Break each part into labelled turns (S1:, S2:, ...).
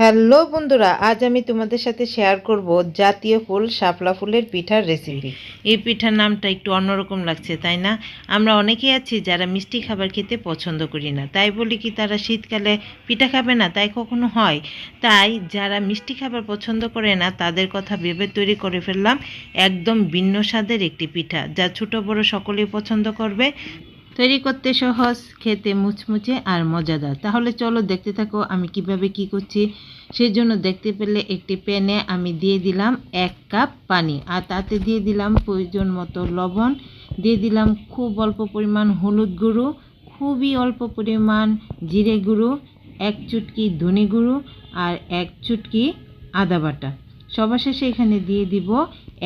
S1: Hello বন্ধুরা, আজ আমি তোমাদের সাথে শেয়ার করব জাতীয় ফুল শাপলা ফুলের পিঠার রেসিপি এই পিঠার নামটা একটু অন্যরকম লাগছে, তাই না? আমরা অনেকেই আছি যারা মিষ্টি খাবার খেতে পছন্দ করি না। তাই বলি কি, তারা শীতকালে পিঠা খাবে না, তাই কখনো হয়। তাই যারা মিষ্টি খাবার পছন্দ করে না, তাদের কথা ভেবে তৈরি করে ফেললাম একদম ভিন্ন স্বাদের একটি পিঠা, যা ছোট বড় সকলেই পছন্দ করবে। তৈরি করতে সহজ, খেতে মুচমুচে আর মজাদার। তাহলে চলো দেখতে থাকো আমি কীভাবে কি করছি। সেই জন্য দেখতে পেলে একটি প্যানে আমি দিয়ে দিলাম এক কাপ পানি আর তাতে দিয়ে দিলাম প্রয়োজন মতো লবণ। দিয়ে দিলাম খুব অল্প পরিমাণ হলুদ গুঁড়ো, খুবই অল্প পরিমাণ জিরে গুঁড়ো, এক চুটকি ধনে গুঁড়ো আর এক চুটকি আদা বাটা। সবার শেষে এখানে দিয়ে দিব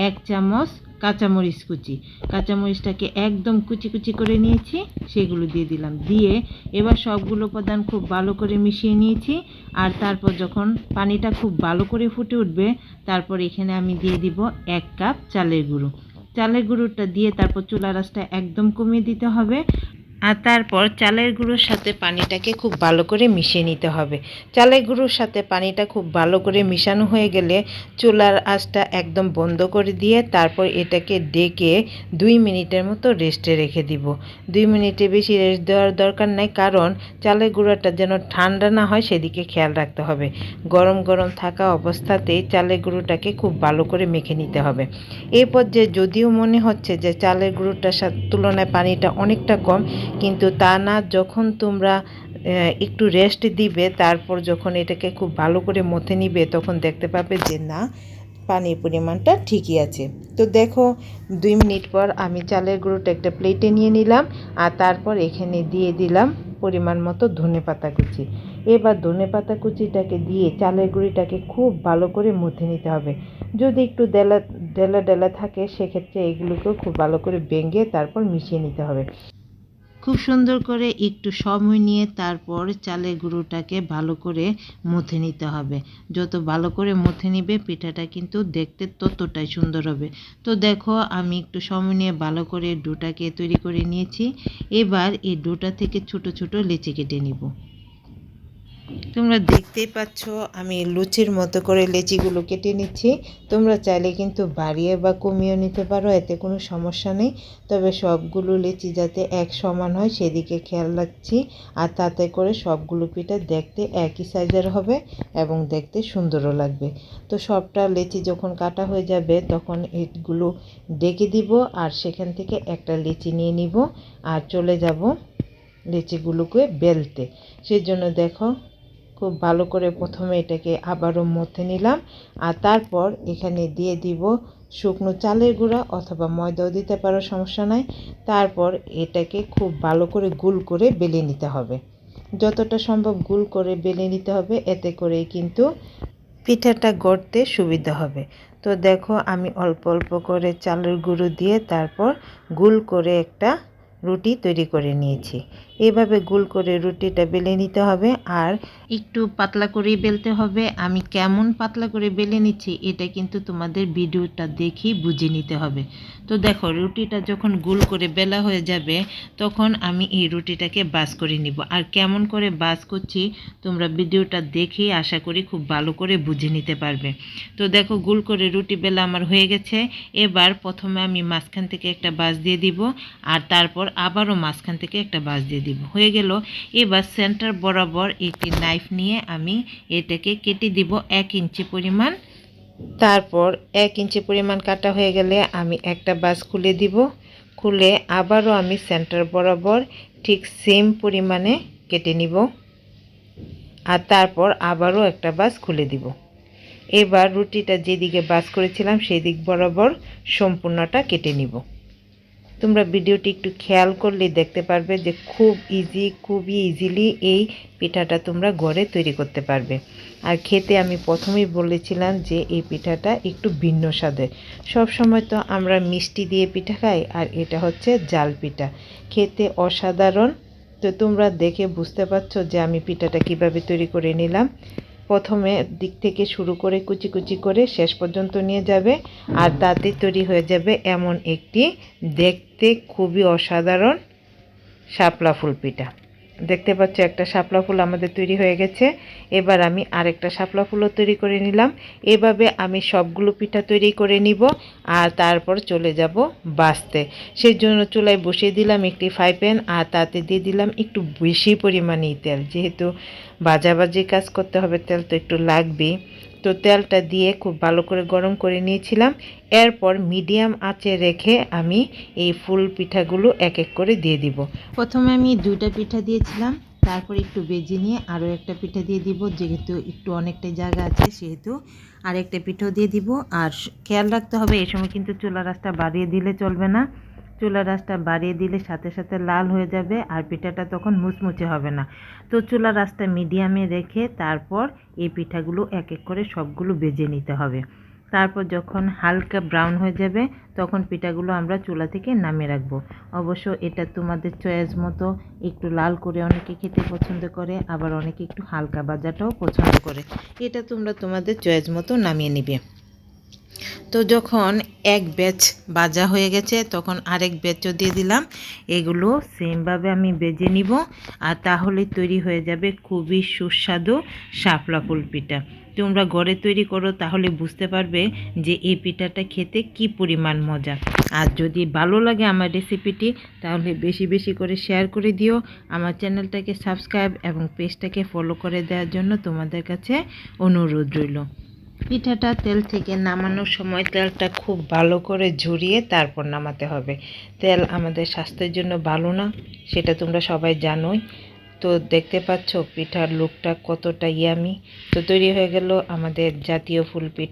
S1: এক চামচ কাঁচামরিচ কুচি। কাঁচামরিচটাকে একদম কুচি কুচি করে নিয়েছি, সেগুলো দিয়ে দিলাম। দিয়ে এবার সবগুলো উপাদান খুব ভালো করে মিশিয়ে নিয়েছি, আর তারপর যখন পানিটা খুব ভালো করে ফুটে উঠবে, তারপর এখানে আমি দিয়ে দিব এক কাপ চালের গুঁড়ো। চালের গুঁড়োটা দিয়ে তারপর চুলা রাসটা একদম কমিয়ে দিতে হবে। আর তারপর চালের গুঁড়োর সাথে পানিটাকে খুব ভালো করে মিশিয়ে নিতে হবে। চালের গুঁড়োর সাথে পানিটা খুব ভালো করে মিশানো হয়ে গেলে চুলার আঁচটা একদম বন্ধ করে দিয়ে তারপর এটাকে ডেকে দুই মিনিটের মতো রেস্টে রেখে দিব। দুই মিনিটে বেশি রেস্ট দেওয়ার দরকার নাই, কারণ চালের গুঁড়োটা যেন ঠান্ডা না হয় সেদিকে খেয়াল রাখতে হবে। গরম গরম থাকা অবস্থাতেই চালের গুঁড়োটাকে খুব ভালো করে মেখে নিতে হবে। এই পর্যায়ে যদিও মনে হচ্ছে যে চালের গুঁড়োটার তুলনায় পানিটা অনেকটা কম কিন্তু তা না, যখন তোমরা একটু রেস্ট দিবে, তারপর যখন এটাকে খুব ভালো করে মথে নিবে, তখন দেখতে পাবে যে না, পানির পরিমাণটা ঠিকই আছে। তো দেখো, দুই মিনিট পর আমি চালের গুঁড়োটা একটা প্লেটে নিয়ে নিলাম, আর তারপর এখানে দিয়ে দিলাম পরিমাণ মতো ধনে পাতা কুচি। এবার ধনে পাতা কুচিটাকে দিয়ে চালের গুঁড়িটাকে খুব ভালো করে মুথে নিতে হবে। যদি একটু ডেলা ডেলা ডেলা থাকে, সেক্ষেত্রে এগুলোকেও খুব ভালো করে বেঙ্গে তারপর মিশিয়ে নিতে হবে। খুব সুন্দর করে একটু সময় নিয়ে তারপর চালের গুঁড়োটাকে ভালো করে মুথে নিতে হবে। যত ভালো করে মুথে নিবে, পিঠাটা কিন্তু দেখতে ততটাই সুন্দর হবে। তো দেখো, আমি একটু সময় নিয়ে ভালো করে ডোটাকে তৈরি করে নিয়েছি। এবার এই ডোটা থেকে ছোট ছোট লেচি কেটে নিব। তোমরা দেখতেই পাচ্ছ, আমি লুচির মতো করে লেচিগুলো কেটে নিচ্ছি। তোমরা চাইলে কিন্তু বাড়িয়ে বা কমিয়ে নিতে পারো, এতে কোনো সমস্যা নেই। তবে সবগুলো লেচি যাতে এক সমান হয়, সেদিকে খেয়াল রাখছি। আর তাতে করে সবগুলো পিঠা দেখতে একই সাইজের হবে এবং দেখতে সুন্দরও লাগবে। তো সবটা লেচি যখন কাটা হয়ে যাবে, তখন এগুলো ডেকে দিব আর সেখান থেকে একটা লেচি নিয়ে নিব। আর চলে যাব লেচিগুলোকে বেলতে। সেই জন্য দেখো খুব ভালো করে প্রথমে এটাকে আবারও মথে নিলাম আর তারপর এখানে দিয়ে দিব শুকনো চালের গুঁড়া অথবা ময়দাও দিতে পারো, সমস্যা নাই। তারপর এটাকে খুব ভালো করে গুল করে বেলে নিতে হবে। যতটা সম্ভব গুল করে বেলে নিতে হবে, এতে করে কিন্তু পিঠাটা গড়তে সুবিধা হবে। তো দেখো আমি অল্প অল্প করে চালের গুঁড়ো দিয়ে তারপর গুল করে একটা রুটি তৈরি করে নিয়েছি। এভাবে গোল করে রুটিটা বেলে নিতে হবে আর একটু পাতলা করে বেলতে হবে। আমি কেমন পাতলা করে বেলে নিচ্ছি, এটা কিন্তু তোমাদের ভিডিওটা দেখেই বুঝে নিতে হবে। তো দেখো, রুটিটা যখন গোল করে বেলা হয়ে যাবে, তখন আমি এই রুটিটাকে বাস করে নিব। আর কেমন করে বাস করছি, তোমরা ভিডিওটা দেখেই আশা করি খুব ভালো করে বুঝে নিতে পারবে। তো দেখো, গোল করে রুটি বেলা আমার হয়ে গেছে। এবার প্রথমে আমি মাঝখান থেকে একটা বাস দিয়ে দিব, আর তারপর আবারও মাঝখান থেকে একটা বাস দিয়ে দিব। হয়ে গেল, এবার সেন্টার বরাবর একটি নাইফ নিয়ে আমি এটাকে কেটে দিব এক ইঞ্চি পরিমাণ। তারপর এক ইঞ্চি পরিমাণ কাটা হয়ে গেলে আমি একটা বাস খুলে দিব। খুলে আবারও আমি সেন্টার বরাবর ঠিক সেম পরিমাণে কেটে নিব। আর তারপর আবারও একটা বাস খুলে দিব। এবার রুটিটা যেদিকে বাস করেছিলাম সেই দিক বরাবর সম্পূর্ণটা কেটে নিব। তোমরা ভিডিওটি একটু খেয়াল করলে দেখতে পারবে যে খুব ইজি খুবই ইজিলি এই পিঠাটা তোমরা ঘরে তৈরি করতে পারবে। আর খেতে আমি প্রথমেই বলেছিলাম যে এই পিঠাটা একটু ভিন্ন স্বাদের। সব সময় তো আমরা মিষ্টি দিয়ে পিঠা খাই আর এটা হচ্ছে জাল পিঠা। খেতে অসাধারণ। তো তোমরা দেখে বুঝতে পারছ যে আমি পিঠাটা কীভাবে তৈরি করে নিলাম। প্রথমে দিক থেকে শুরু করে কুচি কুচি করে শেষ পর্যন্ত নিয়ে যাবে। আর তাতে তৈরি হয়ে যাবে এমন একটি দেখতে খুবই অসাধারণ শাপলা ফুল পিঠা দেখতে পাচ্ছ, একটা শাপলা ফুল আমাদের তৈরি হয়ে গেছে। এবার আমি আরেকটা শাপলা ফুলও তৈরি করে নিলাম। এভাবে আমি সবগুলো পিঠা তৈরি করে নিব আর তারপর চলে যাব বাঁচতে। সেই জন্য চুলায় বসিয়ে দিলাম একটি ফ্রাই প্যান আর তাতে দিয়ে দিলাম একটু বেশি পরিমাণে তেল। যেহেতু বাজাবাজি কাজ করতে হবে, তেল তো একটু লাগবেই। তো তেলটা দিয়ে খুব ভালো করে গরম করে নিয়েছিলাম। এরপর মিডিয়াম আঁচে রেখে আমি এই ফুল পিঠাগুলো এক এক করে দিয়ে দিব। প্রথমে আমি দুইটা পিঠা দিয়েছিলাম, তারপর একটু বেজে নিয়ে আরও একটা পিঠা দিয়ে দিব, যেহেতু একটু অনেকটা জায়গা আছে সেহেতু আরেকটা পিঠাও দিয়ে দিব। আর খেয়াল রাখতে হবে এই সময় কিন্তু চুলা রাস্তা বাড়িয়ে দিলে চলবে না। চুলা রাসটা বাড়িয়ে দিলে সাথে সাথে লাল হয়ে যাবে আর পিঠাটা তখন মুচমুচে হবে না। তো চুলা রাসটা মিডিয়ামে রেখে তারপর এই পিঠাগুলো এক এক করে সবগুলো বেজে নিতে হবে। তারপর যখন হালকা ব্রাউন হয়ে যাবে তখন পিঠাগুলো আমরা চুলা থেকে নামিয়ে রাখব। অবশ্য এটা তোমাদের চয়েস মতো একটু লাল করে অনেকে খেতে পছন্দ করে, আবার অনেকে একটু হালকা বাজাটাও পছন্দ করে। এটা তোমরা তোমাদের চয়েস মতো নামিয়ে নিবে। তো যখন এক ব্যাচ বাজা হয়ে গেছে, তখন আরেক ব্যাচও দিয়ে দিলাম। এগুলো সেমভাবে আমি বেজে নিব আর তাহলে তৈরি হয়ে যাবে খুবই সুস্বাদু শাপলা ফুল পিঠা তোমরা ঘরে তৈরি করো, তাহলে বুঝতে পারবে যে এই পিঠাটা খেতে কি পরিমাণ মজা। আর যদি ভালো লাগে আমার রেসিপিটি, তাহলে বেশি বেশি করে শেয়ার করে দিও। আমার চ্যানেলটাকে সাবস্ক্রাইব এবং পেজটাকে ফলো করে দেওয়ার জন্য তোমাদের কাছে অনুরোধ রইল। পিঠাটা তেল থেকে নামানোর সময় তেলটা খুব ভালো করে ঝরিয়ে তারপর নামাতে হবে। তেল আমাদের স্বাস্থ্যের জন্য ভালো না, সেটা তোমরা সবাই জানোই। তো দেখতে পাচ্ছ পিঠার লুকটা কতটা ইয়ামি তো তৈরি হয়ে গেল আমাদের জাতীয় ফুল পিঠা।